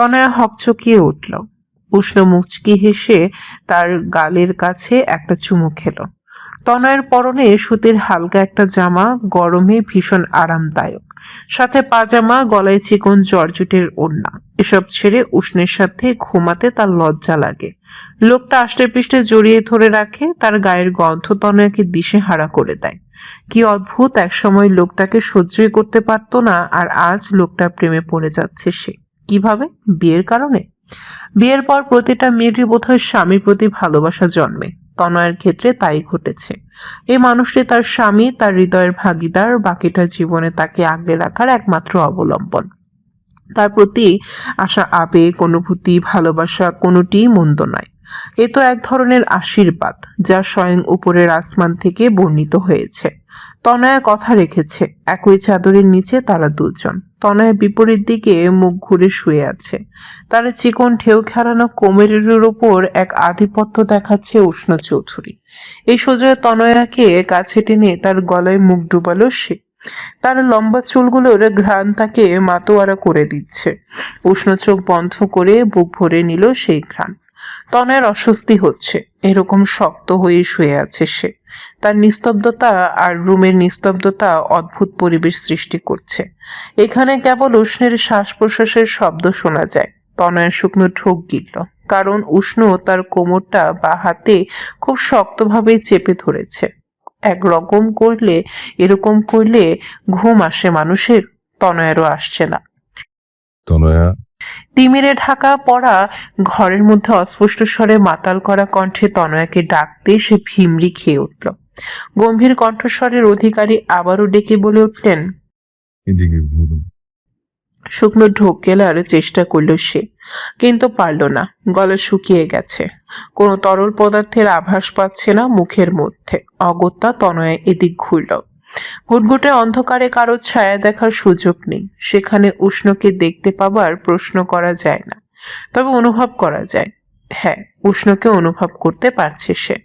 তনয়া হকচকিয়ে উঠল। উষ্ণ মুচকি হেসে তার গালের কাছে একটা চুমু খেলো। তনয়ের পরনে সুতির হালকা একটা জামা গরমে ভীষণ আরামদায়ক। সাথে পাজামা, গলায় চিকন জর্জেটের ওড়না। এসব ছেড়ে উষ্ণের সাথে ঘুমাতে তার লজ্জা লাগে। লোকটা আষ্টে পৃষ্ঠে জড়িয়ে ধরে রাখে, তার গায়ের গন্ধ তনয়াকে দিশে হারা করে দেয়। কি অদ্ভুত, একসময় লোকটাকে সহ্যই করতে পারতো না, আর আজ লোকটা প্রেমে পড়ে যাচ্ছে সে। কীভাবে? বিয়ের কারণে? বিয়ের পর প্রতিটা মেয়েরই বোধহয় স্বামীর প্রতি ভালোবাসা জন্মে। তনয়ের ক্ষেত্রে তাই ঘটেছে। এই মানুষটি তার স্বামী, তার হৃদয়ের ভাগিদার, বাকিটা জীবনে তাকে আগলে রাখার একমাত্র অবলম্বন। তার প্রতি আসা আবেগ, অনুভূতি, ভালোবাসা কোনোটি মন্দ নয়। এ তো এক ধরনের আশীর্বাদ, যা স্বয়ং উপরের আসমান থেকে বর্ণিত হয়েছে। তনয়া কথা রেখেছে, একই চাদরের নিচে তারা দুজন। তনয়া বিপরীত দিকে মুখ ঘুরে শুয়ে আছে। তার চিকন ঢেউ খেলানো কোমরের ওপর এক আধিপত্য দেখাচ্ছে উষ্ণ চৌধুরী। এই সোজা তনয়াকে কাছে টেনে তার গলায় মুখ ডুবালো সে। তার লম্বা চুলগুলোর ঘ্রাণ তাকে মাতোয়ারা করে দিচ্ছে। উষ্ণ চোখ বন্ধ করে বুক ভরে নিল সেই ঘ্রাণ। তনয়ের অস্বস্তি হচ্ছে। এরকম শক্ত হয়ে শুয়ে আছে সে। তার নিস্তব্ধতা আর রুমের নিস্তব্ধতা অদ্ভুত পরিবেশ সৃষ্টি করছে। এখানে কেবল উষ্ণের শ্বাস প্রশ্বাসের শব্দ শোনা যায়। তনয়ের শুকনো ঠোক গিলল, কারণ উষ্ণ তার কোমরটা বা হাতে খুব শক্তভাবে চেপে ধরেছে। একরকম করলে, এরকম করলে ঘুম আসে মানুষের? তনয়েরও আসছে না। তনয়া তিমিরে ঢাকা পড়া ঘরের মধ্যে অস্পষ্ট স্বরে মাতাল করা কণ্ঠে তনয়াকে ডাকতে সে ভিমরি খেয়ে উঠল। গম্ভীর কণ্ঠস্বরের অধিকারী আবারও ডেকে বলে উঠলেন শুকনো ঢোক গেলার চেষ্টা করল সে কিন্তু পারল না গলা শুকিয়ে গেছে। কোনো তরল পদার্থের আভাস পাচ্ছে না মুখের মধ্যে। অগত্যা তনয়া এদিক ঘুরল। গুটগুটে অন্ধকারে কারও ছায়া দেখার সুযোগ নেই। সেখানে উষ্ণকে দেখতে পাবার প্রশ্ন করা যায় না। তবে অনুভব করা যায়। হ্যাঁ উষ্ণকে অনুভব করতে পারছে সে।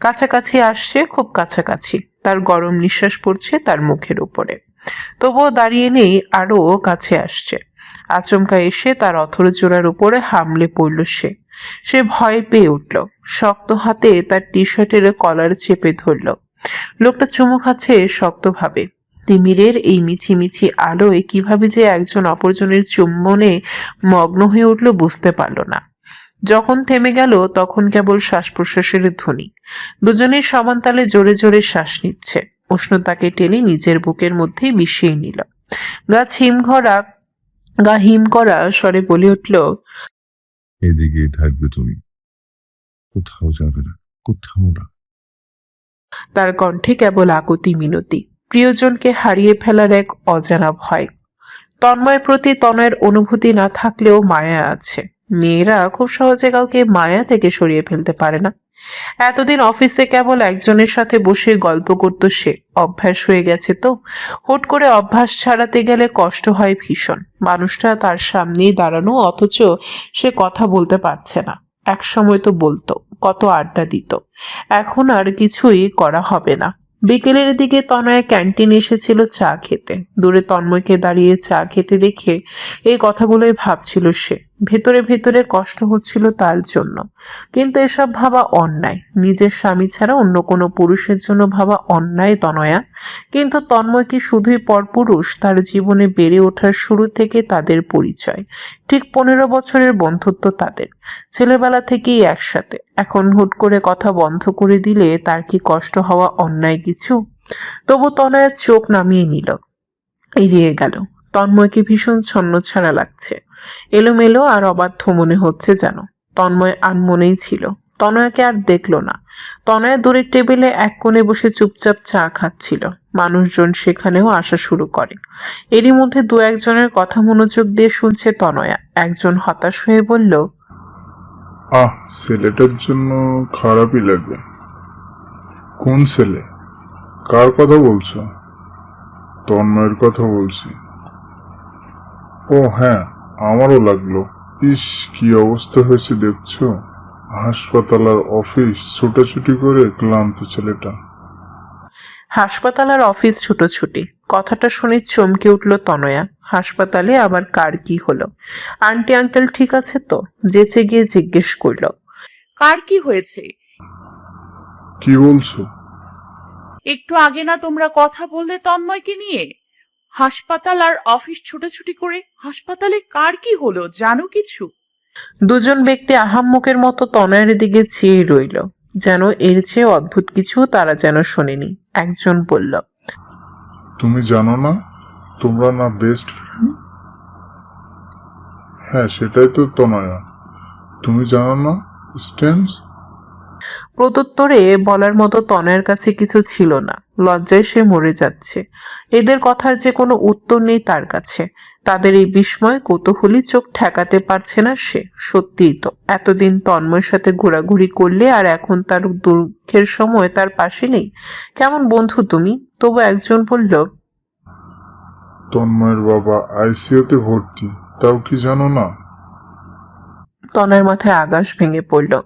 কাছাকাছি আসছে, খুব কাছাকাছি। তার গরম নিঃশ্বাস পড়ছে তার মুখের উপরে। তবুও দাঁড়িয়ে নেই, আরও কাছে আসছে। আচমকা এসে তার অথর জোড়ার উপরে হামলে পড়ল সে। সে ভয় পেয়ে উঠল। শক্ত হাতে তার টি শার্টের কলার চেপে ধরল। লোকটা চুমু খাচ্ছে শক্তভাবে। তিমিরের এই মিছিমিছি আলোয় কীভাবে যে একজন অপরজনের চুম্বনে মগ্ন হয়ে উঠল বুঝতে পারল না। যখন থেমে গেল, তখন কেবল শ্বাস প্রশ্বাসের ধ্বনি। দুজনের সমান তালে জোরে জোরে শ্বাস নিচ্ছে। উষ্ণতাকে টেনে নিজের বুকের মধ্যে মিশিয়ে নিল। গা হিম ঘরা গা হিম করা স্বরে বলে উঠল, এদিকেই থাকবে তুমি। কোথাও যাবে না, কোথাও না। তার কণ্ঠে কেবল আকুতি মিনতি। প্রিয়জনকে হারিয়ে ফেলার এক অজানা ভয়। তন্ময়ের প্রতি তনয়ের অনুভূতি না থাকলেও মায়া আছে। মেয়েরা খুব সহজে কাউকে মায়া থেকে সরিয়ে ফেলতে পারে না। এতদিন অফিসে কেবল একজনের সাথে বসে গল্প করত সে। অভ্যাস হয়ে গেছে তো। হুট করে অভ্যাস ছাড়াতে গেলে কষ্ট হয় ভীষণ। মানুষটা তার সামনেই দাঁড়ানো, অথচ সে কথা বলতে পারছে না। এক সময় তো বলতো কত আড্ডা দিত। এখন আর কিছুই করা হবে না। বিকেলের দিকে তনয় ক্যান্টিন এসেছিল চা খেতে। দূরে তন্ময়কে দাঁড়িয়ে চা খেতে দেখে এই কথাগুলোই ভাবছিল সে। ভেতরে ভেতরে কষ্ট হচ্ছিল তার জন্য। কিন্তু এসব ভাবা অন্যায়। নিজের স্বামী ছাড়া অন্য কোনো পুরুষের জন্য ভাবা অন্যায় তনয়া। কিন্তু তন্ময় কি শুধুই পরপুরুষ? তার জীবনে বেড়ে ওঠার শুরু থেকে তাদের পরিচয়। ঠিক পনেরো বছরের বন্ধুত্ব তাদের। ছেলেবেলা থেকেই একসাথে। এখন হুট করে কথা বন্ধ করে দিলে তার কি কষ্ট হওয়া অন্যায় কিছু? তবু তনয়ের চোখ নামিয়ে নিল। এড়িয়ে গেল। তন্ময়কে ভীষণ ছন্ন ছাড়া লাগছে। এলোমেলো আর অবাধ্য মনে হচ্ছে যেন। তন্ময় আনমনেই ছিল। তনয়াকে আর দেখল না। তনয়া দূরের টেবিলে এক কোণে বসে চুপচাপ চা খাচ্ছিল। মানুষজন সেখানেও আসা শুরু করে। এরই মধ্যে দু একজনের কথা মনোযোগ দিয়ে শুনছে তনয়া। একজন হতাশ হয়ে বলল, আহ, ছেলেটার জন্য খারাপই লাগবে। কোন ছেলে? কার কথা বলছো? তন্ময়ের কথা বলছি। ও হ্যাঁ আমারও লাগল। ইস কি অবস্থা হয়েছে দেখছ? হাসপাতাল আর অফিস ছোটাছুটি করে ক্লান্ত ছেলেটা। হাসপাতাল আর অফিস ছুটোছুটি। কথাটা শুনে চমকে উঠল তনয়া। হাসপাতালে আবার কার কি হলো? আন্টি আঙ্কেল ঠিক আছে তো? যেচে গিয়ে জিজ্ঞেস করল। কার কি হয়েছে? কি বলছো? একটু আগে না তোমরা কথা বললে তন্ময়কে নিয়ে? হাসপাতাল আর অফিস ছুটাছুটি করে হাসপাতালে কার কি হলো জানো কিছু? দুজন ব্যক্তি আহাম্মকের মতো তনয়ের দিকে চেয়ে রইল। যেন এর চেয়ে অদ্ভুত কিছু তারা যেন শোনেনি। একজন বলল তুমি জানো না তোমরা না বেস্ট ফ্রেন্ড হ্যাঁ সেটাই তো তনয়া। তুমি জানো না স্টেন্স প্রত্যুত্তরে বলার মতো তনয়ের কাছে কিছু ছিল না। লজ্জায় সে মরে যাচ্ছে। এদের কথার যে কোনো উত্তর নেই তার কাছে। তাদের এই বিস্ময় কৌতূহলী চোখ ঠেকাতে পারছে না সে। সত্যিই তো এতদিন তন্ময়ের সাথে ঘোরাঘুরি করলে আর এখন তার দুঃখের সময় তার পাশে নেই। কেমন বন্ধু তুমি? তবু একজন বলল তন্ময়ের বাবা আইসিইউতে ভর্তি তাও কি জানো না? তনয়ের মাথায় আকাশ ভেঙে পড়ল।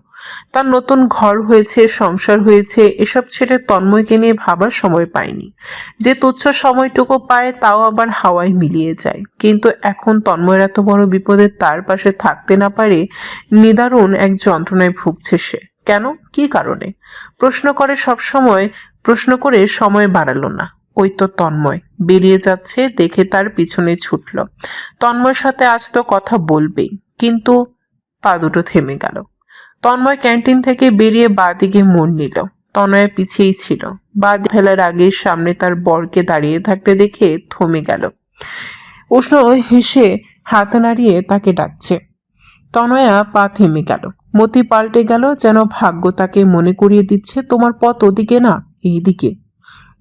তার নতুন ঘর হয়েছে, সংসার হয়েছে, এসব ছেড়ে তন্ময়কে নিয়ে ভাবার সময় পায়নি। যে তুচ্ছ সময়টুকু পায়, তাও আবার হাওয়ায় মিলিয়ে যায়। কিন্তু এখন তন্ময়ের এত বড় বিপদে তার পাশে থাকতে না পারে, নিদারুণ এক যন্ত্রণায় ভুগছে সে। কেন? কি কারণে? প্রশ্ন করে সব সময়, প্রশ্ন করে সময় বাড়ালো না। ওই তো তন্ময়। বেরিয়ে যাচ্ছে, দেখে তার পিছনে ছুটল। তন্ময়ের সাথে আজ তো কথা বলবেই, কিন্তু পা দুটো থেমে গেল। তন্ময় ক্যান্টিন থেকে বেরিয়ে বা দিকে নিল। তনয়া পিছিয়েই ছিল। বা ফেলার আগে সামনে তার বরকে দাঁড়িয়ে থাকতে দেখে থমে গেল। উষ্ণ হেসে হাত নাড়িয়ে তাকে ডাকছে। তনয়া পা থেমে গেল। মতি পাল্টে গেল যেন ভাগ্য তাকে মনে করিয়ে দিচ্ছে, তোমার পথ ওদিকে না, এইদিকে।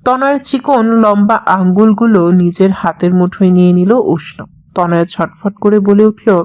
তনয়ের চিকন, লম্বা আঙ্গুলগুলো নিজের হাতের মুঠোয় নিয়ে নিল উষ্ণ। তনয়া ছটফট করে বলে উঠল